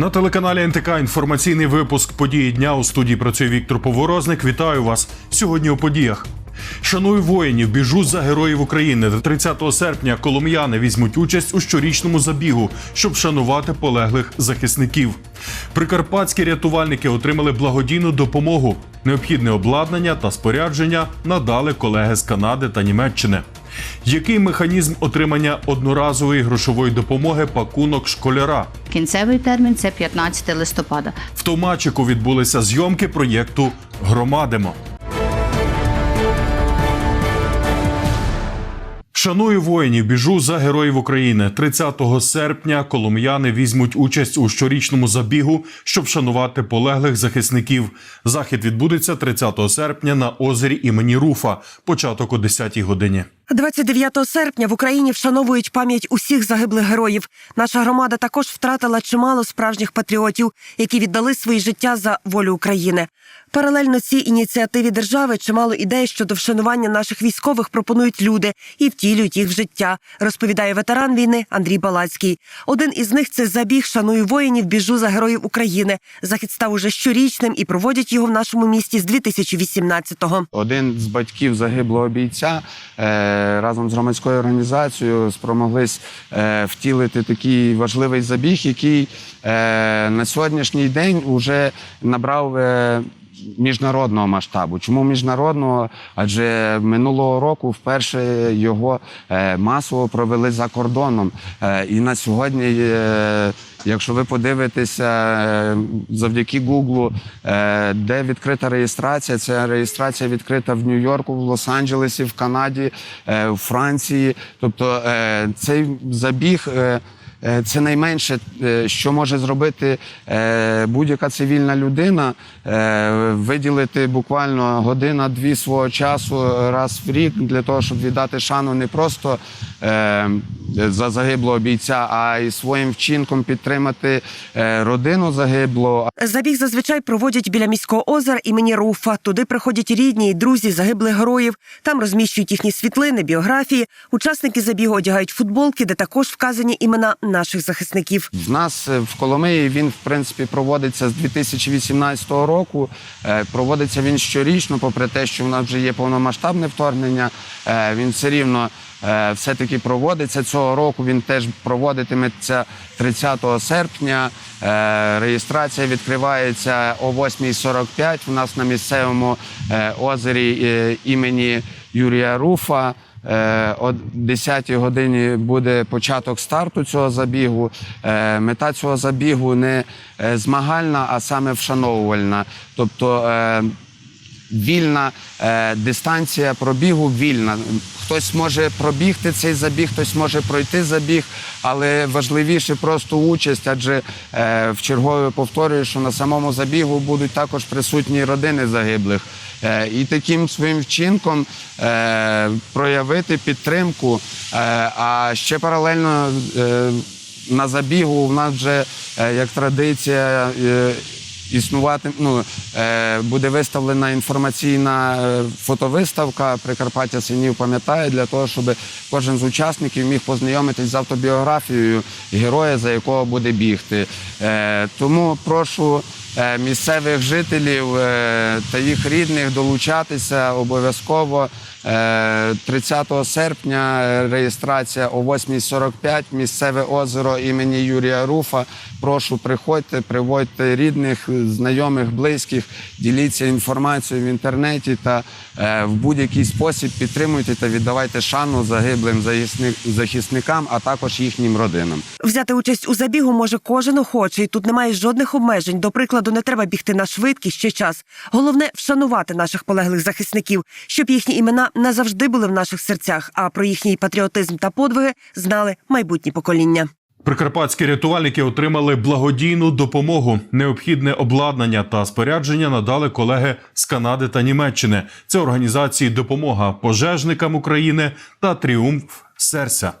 На телеканалі НТК інформаційний випуск події дня у студії працює Віктор Поворозник. Вітаю вас сьогодні у подіях. Шаную воїнів, біжу за героїв України. 30 серпня колом'яни візьмуть участь у щорічному забігу, щоб вшанувати полеглих захисників. Прикарпатські рятувальники отримали благодійну допомогу. Необхідне обладнання та спорядження надали колеги з Канади та Німеччини. Який механізм отримання одноразової грошової допомоги пакунок школяра? Кінцевий термін це 15 листопада. В Томачику відбулися зйомки проєкту Громадимо. Шаную воїнів, біжу за героїв України. 30 серпня колом'яни візьмуть участь у щорічному забігу, щоб вшанувати полеглих захисників. Захід відбудеться 30 серпня на озері імені Руфа. Початок о 10 годині. 29 серпня в Україні вшановують пам'ять усіх загиблих героїв. Наша громада також втратила чимало справжніх патріотів, які віддали свої життя за волю України. Паралельно цій ініціативі держави чимало ідей щодо вшанування наших військових пропонують люди і втілюють їх в життя, розповідає ветеран війни Андрій Балацький. Один із них це забіг Шаную воїнів, біжу за героїв України. Захід став уже щорічним і проводять його в нашому місті з 2018-го. Один з батьків загиблого бійця е, разом з громадською організацією спромоглись е, втілити такий важливий забіг, який е, на сьогоднішній день вже набрав. Міжнародного масштабу. Чому міжнародного? Адже минулого року вперше його е, масово провели за кордоном. Е, і на сьогодні, е, якщо ви подивитеся завдяки Гуглу, де відкрита реєстрація, ця реєстрація відкрита в Нью-Йорку, в Лос-Анджелесі, в Канаді, в Франції. Тобто цей забіг. Е, Це найменше, е, що може зробити е, будь-яка цивільна людина, виділити буквально година-дві свого часу раз в рік для того, щоб віддати шану не просто за загиблого бійця, а й своїм вчинком підтримати родину загиблого, Забіг зазвичай проводять біля міського озера імені Руфа. Туди приходять рідні і друзі загиблих героїв. Там розміщують їхні світлини, біографії. Учасники забігу одягають футболки, де також вказані імена наших захисників. В нас е, в Коломиї він в принципі проводиться з 2018 року. Е, Проводиться він щорічно, попри те, що в нас вже є повномасштабне вторгнення. е, Він все рівно все-таки проводиться. Цього року він теж проводитиметься 30 серпня. Реєстрація відкривається о 8.45 у нас на місцевому озері імені Юрія Руфа. Е, О 10-й годині буде початок старту цього забігу. Е, Мета цього забігу не е, змагальна, а саме вшановувальна. Тобто вільна дистанція пробігу вільна. Хтось може пробігти цей забіг, хтось може пройти забіг, але важливіше просто участь, адже в чергове повторюю, що на самому забігу будуть також присутні родини загиблих. Е, і таким своїм вчинком е, проявити підтримку. Е, а ще паралельно на забігу в нас вже як традиція. Існувати ну буде виставлена інформаційна фотовиставка Прикарпаття синів пам'ятає для того, щоб кожен з учасників міг познайомитись з автобіографією героя, за якого буде бігти. Тому прошу місцевих жителів е, та їх рідних долучатися обов'язково. Е, 30 серпня е, реєстрація о 8.45, місцеве озеро імені Юрія Руфа. Прошу, приходьте, приводьте рідних, знайомих, близьких, діліться інформацією в інтернеті та е, в будь-який спосіб підтримуйте та віддавайте шану загиблим захисникам, а також їхнім родинам. Взяти участь у забігу може кожен охочий. Тут немає жодних обмежень. До прикладу, не треба бігти на швидкість ще час. Головне вшанувати наших полеглих захисників, щоб їхні імена назавжди були в наших серцях. А про їхній патріотизм та подвиги знали майбутні покоління. Прикарпатські рятувальники отримали благодійну допомогу. Необхідне обладнання та спорядження надали колеги з Канади та Німеччини. Це організації Допомога пожежникам України та Тріумф серця.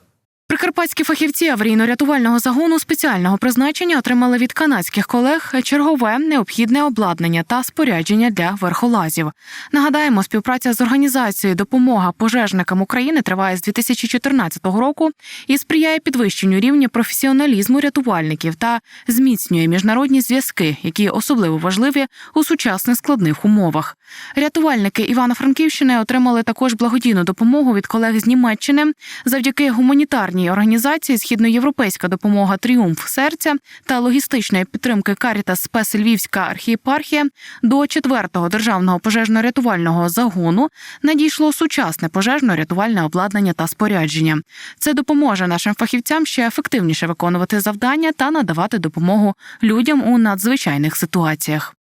Прикарпатські фахівці аварійно-рятувального загону спеціального призначення отримали від канадських колег чергове необхідне обладнання та спорядження для верхолазів. Нагадаємо, співпраця з організацією Допомога пожежникам України триває з 2014 року і сприяє підвищенню рівня професіоналізму рятувальників та зміцнює міжнародні зв'язки, які особливо важливі у сучасних складних умовах. Рятувальники Івано-Франківщини отримали також благодійну допомогу від колег з Німеччини завдяки гуманітарній організації Східноєвропейська допомога Тріумф серця та логістичної підтримки Карітас Спес Львівська архієпархія до 4-го державного пожежно-рятувального загону надійшло сучасне пожежно-рятувальне обладнання та спорядження. Це допоможе нашим фахівцям ще ефективніше виконувати завдання та надавати допомогу людям у надзвичайних ситуаціях.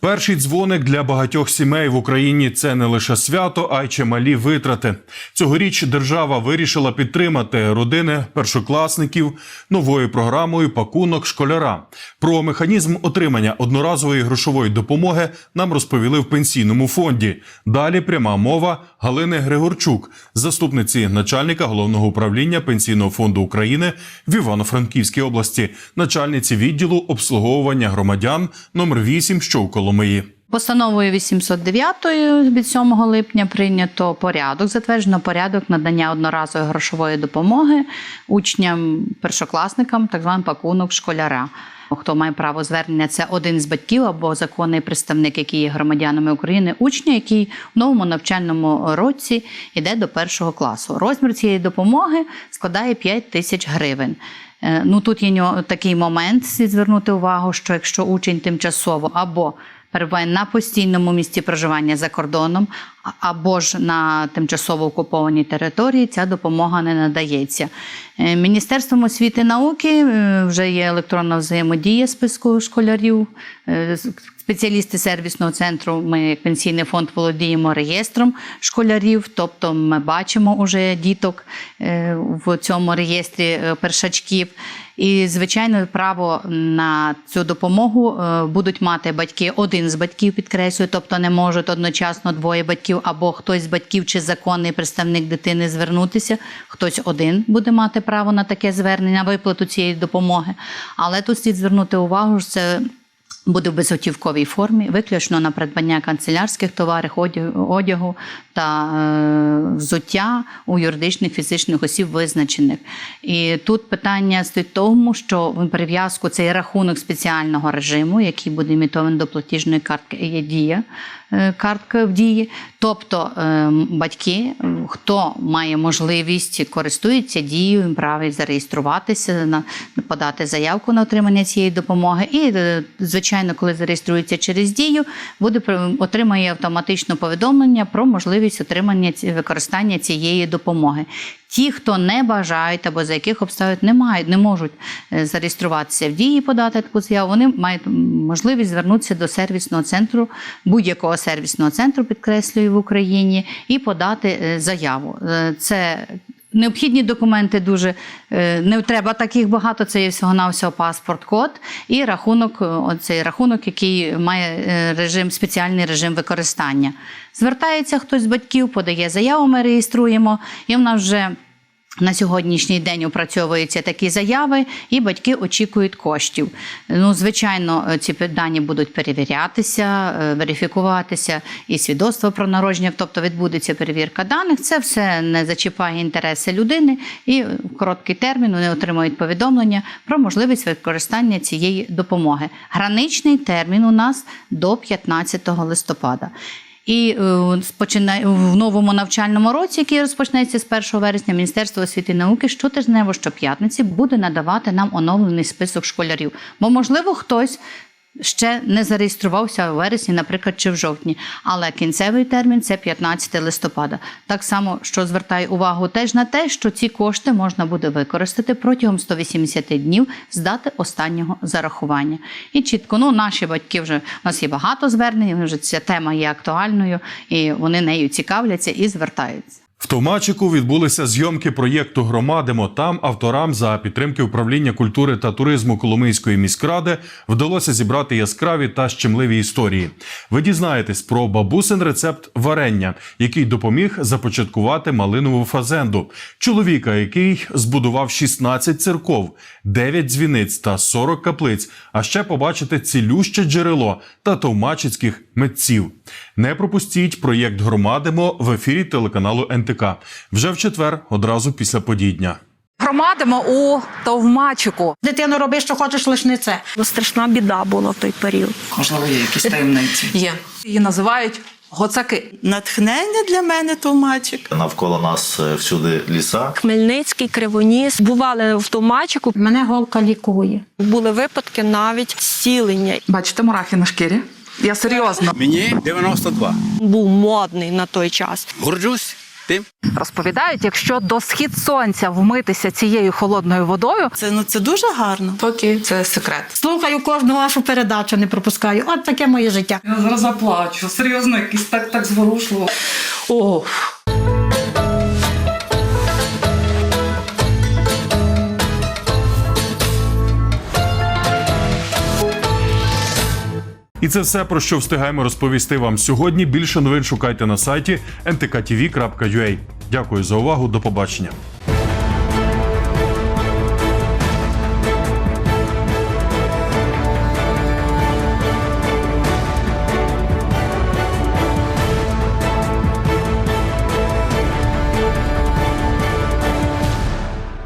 Перший дзвоник для багатьох сімей в Україні це не лише свято, а й чималі витрати. Цьогоріч держава вирішила підтримати родини першокласників новою програмою пакунок школяра. Про механізм отримання одноразової грошової допомоги нам розповіли в пенсійному фонді. Далі пряма мова Галини Григорчук, заступниці начальника головного управління пенсійного фонду України в Івано-Франківській області, начальниці відділу обслуговування громадян номер 8, що у Коломиї. Постановою 809 від 7 липня прийнято порядок, затверджено порядок надання одноразової грошової допомоги учням, першокласникам, так званий пакунок школяра. Хто має право звернення, це один з батьків або законний представник, який є громадянами України, учня, який в новому навчальному році йде до першого класу. Розмір цієї допомоги складає 5 тисяч гривень. Е, Ну тут є такий момент, звернути увагу, що якщо учень тимчасово або перебуває на постійному місці проживання за кордоном, або ж на тимчасово окупованій території, ця допомога не надається. Е, Міністерством освіти і науки е, вже є електронна взаємодія списку школярів. Спеціалісти сервісного центру, ми пенсійний фонд володіємо реєстром школярів, тобто ми бачимо уже діток е, в цьому реєстрі е, першачків. І, звичайно, право на цю допомогу е, будуть мати батьки, один з батьків підкреслюю, тобто не можуть одночасно двоє батьків або хтось з батьків чи законний представник дитини звернутися. Хтось один буде мати право на таке звернення, виплату цієї допомоги. Але тут слід звернути увагу, що це буде в безготівковій формі, виключно на придбання канцелярських товарів, одягу, та е, взуття у юридичних фізичних осіб визначених. І тут питання стоїть тому, що в прив'язку цей рахунок спеціального режиму, який буде імітований до платіжної картки, є дія. Е, Картка в дії, тобто е, батьки, е, хто має можливість користується дією, їм право зареєструватися, подати заявку на отримання цієї допомоги. І, звичайно, коли зареєструється через дію, буде отримає автоматично повідомлення про можливість отримання використання цієї допомоги. Ті, хто не бажають або за яких обставин не мають, не можуть зареєструватися в дії, подати таку заяву, вони мають можливість звернутися до сервісного центру, будь-якого сервісного центру, підкреслюю в Україні, і подати е, заяву. Е, Це Необхідні документи дуже е, не треба таких багато. Це є всього на всього паспорт-код і рахунок, оцей рахунок, який має режим, спеціальний режим використання. Звертається хтось з батьків, подає заяву, ми реєструємо, і в нас вже на сьогоднішній день опрацьовуються такі заяви, і батьки очікують коштів. Ну, звичайно, ці дані будуть перевірятися, е, верифікуватися і свідоцтво про народження, тобто відбудеться перевірка даних. Це все не зачіпає інтереси людини, і в короткий термін вони отримують повідомлення про можливість використання цієї допомоги. Граничний термін у нас до 15 листопада. І е, в новому навчальному році, який розпочнеться з 1 вересня, Міністерство освіти і науки щотижнево щоп'ятниці буде надавати нам оновлений список школярів. Бо, можливо, хтось ще не зареєструвався у вересні, наприклад, чи в жовтні, але кінцевий термін це 15 листопада. Так само, що звертаю увагу теж на те, що ці кошти можна буде використати протягом 180 днів з дати останнього зарахування. І чітко, ну наші батьки вже у нас є багато звернень, вже ця тема є актуальною, і вони нею цікавляться і звертаються. В Товмачику відбулися зйомки проєкту Громадимо. Там авторам за підтримки управління культури та туризму Коломийської міськради вдалося зібрати яскраві та щемливі історії. Ви дізнаєтесь про бабусин рецепт варення, який допоміг започаткувати малинову фазенду, чоловіка, який збудував 16 церков, 9 дзвіниць та 40 каплиць. А ще побачите цілюще джерело та товмачицьких митців. Не пропустіть проєкт Громадимо в ефірі телеканалу НТК вже в четвер, одразу після подій дня. Громадимо у Товмачику. Дитино, роби, що хочеш, лиш не це. Страшна біда була в той період. Можливо, є якісь таємниці. Є. Її називають гоцаки. Натхнення для мене товмачик. Навколо нас е, всюди ліса. Хмельницький, Кривоніс бували в Томачику. Мене голка лікує. Були випадки навіть зцілення. Бачите мурахи на шкірі? Я серйозно Мені 92. Був модний на той час. Горджусь тим. розповідають, якщо до схід сонця вмитися цією холодною водою, Це ну це дуже гарно. поки це секрет. Слухаю кожну вашу передачу, не пропускаю. От таке моє життя. Я зараз заплачу. Серйозно, якийсь так так зворушливо. О, І це все про що встигаємо розповісти вам сьогодні. Більше новин шукайте на сайті ntktv.ua. Дякую за увагу. До побачення.